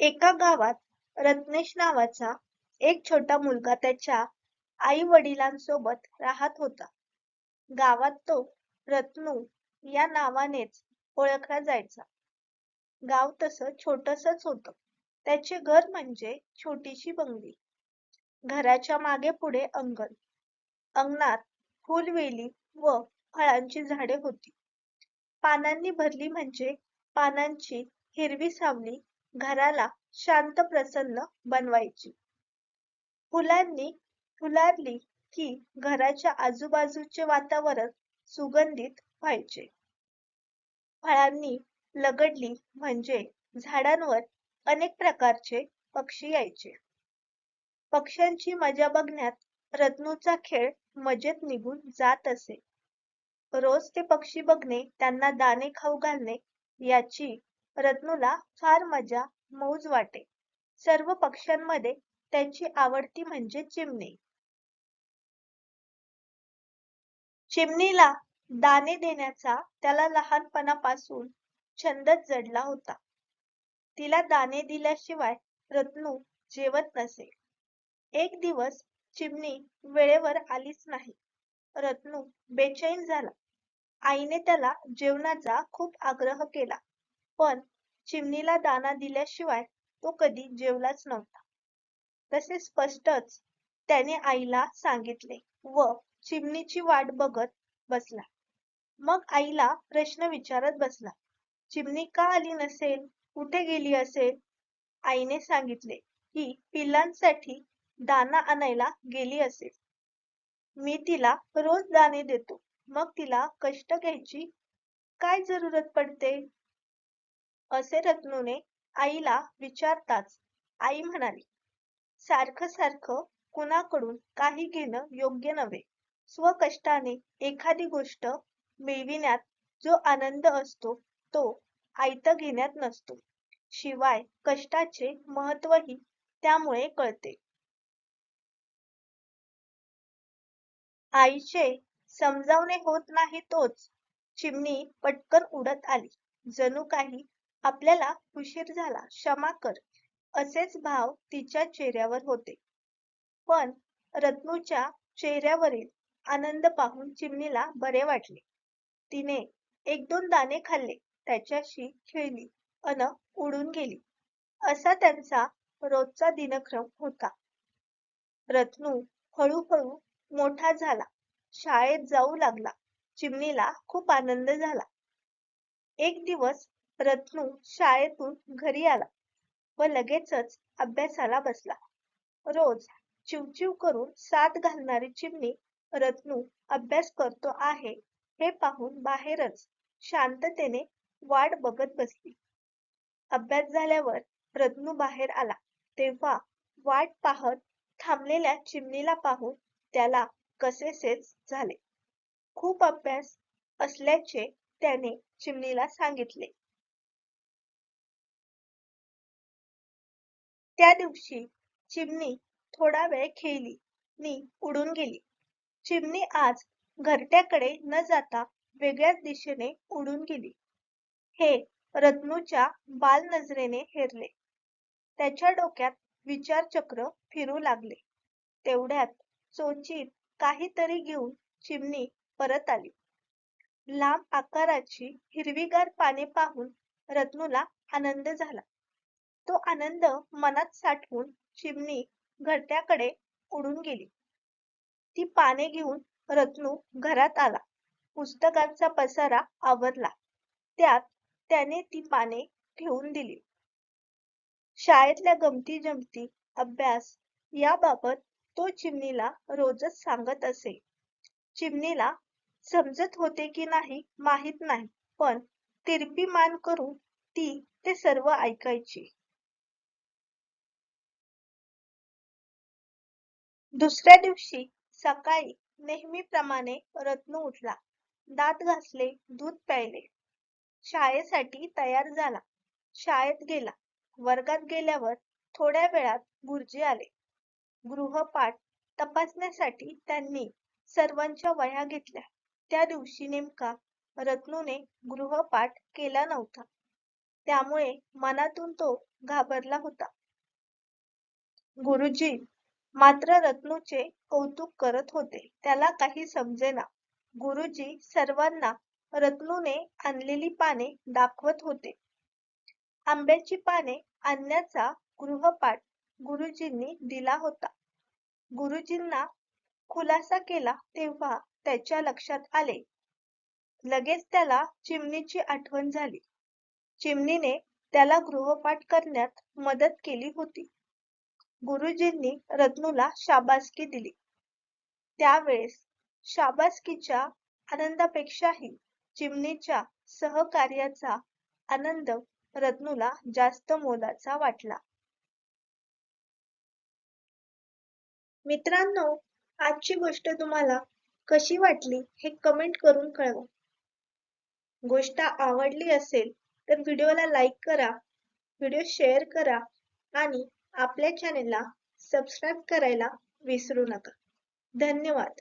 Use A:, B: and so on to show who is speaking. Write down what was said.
A: एका गावात रत्नेश नावाचा एक छोटा मुलगा त्याच्या आई वडिलांसोबत राहत होता. गावात तो रत्नू या नावानेच ओळखला जायचा. गाव तसं छोटसच होतं. त्याचे घर म्हणजे छोटीशी बंगली. घराच्या मागे पुढे अंगण. अंगणात फुलवेली व फळांची झाडे होती. पानांनी भरली म्हणजे पानांची हिरवी सावली घराला शांत प्रसन्न बनवायची. फुलांनी फुलारली की घराच्या आजूबाजूचे वातावरण सुगंधित व्हायचे. फळांनी लगडली म्हणजे झाडांवर अनेक प्रकारचे पक्षी यायचे. पक्ष्यांची मजा बघण्यात रत्नूचा खेळ मजेत निघून जात असे. रोज ते पक्षी बघणे त्यांना दाणे खाऊ घालणे याची रत्नूला फार मजा मौज वाटे. सर्व पक्ष्यांमध्ये त्यांची आवडती म्हणजे चिमणी. चिमणीला दाणे देण्याचा त्याला लहानपणापासून छंदच जडला होता. तिला दाणे दिल्याशिवाय रत्नू जेवत नसे. एक दिवस चिमणी वेळेवर आलीच नाही. रत्नू बेचैन झाला. आईने त्याला जेवणाचा खूप आग्रह केला. पण चिमणीला दाना दिल्याशिवाय तो कधी जेवलाच नव्हता. तसे स्पष्टच त्याने आईला सांगितले व चिमणीची वाट बघत बसला. मग आईला प्रश्न विचारत बसला चिमणी का आली नसेल? कुठे गेली असेल? आईने सांगितले की पिल्लांसाठी दाना आणायला गेली असेल. मी तिला रोज दाणे देतो. मग तिला कष्ट घ्यायची काय जरूरत पडते? असे रत्नूने आईला विचारताच आई म्हणाली सारखं सारखं कुणाकडून काही घेणं योग्य नव्हे. स्वकष्टाने एखादी गोष्ट मिळविण्यात जो आनंद असतो तो आयत घेण्यात नसतो. शिवाय कष्टाचे महत्वही त्यामुळे कळते. आईचे समजावणे होत नाही तोच. चिमणी पटकन उडत आली. जणू काही आपल्याला उशीर झाला क्षमा कर असेच भाव तिच्या चेहऱ्यावर होते. पण रत्नूच्या चेहऱ्यावरील आनंद पाहून चिमणीला बरे वाटले. तिने एक दोन दाणे खाल्ले त्याच्याशी खेळली अन उडून गेली. असा त्यांचा रोजचा दिनक्रम होता. रत्नू हळूहळू मोठा झाला शाळेत जाऊ लागला चिमणीला खूप आनंद झाला. एक दिवस रत्नू शाळेतून घरी आला व लगेचच अभ्यासाला बसला. रोज चिवचिव करून साथ घालणारी चिमणी रत्नू अभ्यास करतो आहे हे पाहून बाहेरच शांततेने वाट बघत बसली. अभ्यास झाल्यावर रत्नू बाहेर आला. तेव्हा वाट पाहत थांबलेल्या चिमणीला पाहून त्याला कसेसेच झाले. खूप अभ्यास असल्याचे त्याने चिमणीला सांगितले. त्या दिवशी चिमणी थोडा वेळ खेळली. नि उडून गेली. चिमणी आज घरट्याकडे न जाता वेगळ्याच दिशेने उडून गेली. हे रत्नूच्या बाल नजरेने हेरले. त्याच्या डोक्यात विचारचक्र फिरू लागले. तेवढ्यात चोचीत काहीतरी घेऊन चिमणी परत आली. लांब आकाराची हिरवीगार पाने पाहून रत्नूला आनंद झाला. आनंद मनात साठवून चिमणी घरट्याकडे उडून गेली. ती पाने घेऊन रत्नू घरात आला. पुस्तकांचा पसारा आवरला. त्यात त्याने ती पाने ठेवून दिली. शाळेतल्या गमती जमती अभ्यास याबाबत तो चिमणीला रोजच सांगत असे. चिमणीला समजत होते की नाही माहीत नाही पण तिरपी मान करून ती ते सर्व ऐकायची. दुसऱ्या दिवशी सकाळी नेहमीप्रमाणे रत्नू उठला. दात घासले दूध प्यायले. शाळेसाठी तयार झाला. शाळेत गेला. वर्गात गेल्यावर थोड्या वेळात गुरुजी आले. गृहपाठ तपासण्यासाठी त्यांनी सर्वांच्या वह्या घेतल्या. त्या दिवशी नेमका रत्नूने गृहपाठ केला नव्हता. त्यामुळे मनातून तो घाबरला होता. गुरुजी मात्र रत्नूचे कौतुक करत होते. त्याला काही समजेना. गुरुजी सर्वांना रत्नूने आणलेली पाने दाखवत होते. आंब्याची पाने आणण्याचा गृहपाठ गुरुजींनी दिला होता. गुरुजींना खुलासा केला तेव्हा त्याच्या लक्षात आले. लगेच त्याला चिमणीची आठवण झाली. चिमणीने त्याला गृहपाठ करण्यात मदत केली होती. गुरुजींनी रत्नूला शाबासकी दिली. त्यावेळेस शाबासकीच्या आनंदापेक्षाही चिमणीच्या सहकार्याचा आनंद रत्नूला जास्त मोलाचा वाटला. मित्रांनो आजची गोष्ट तुम्हाला कशी वाटली हे कमेंट करून कळवा. गोष्ट आवडली असेल तर व्हिडिओला लाईक करा व्हिडिओ शेअर करा आणि आपल्या चॅनेलला सबस्क्राईब करायला विसरू नका. धन्यवाद.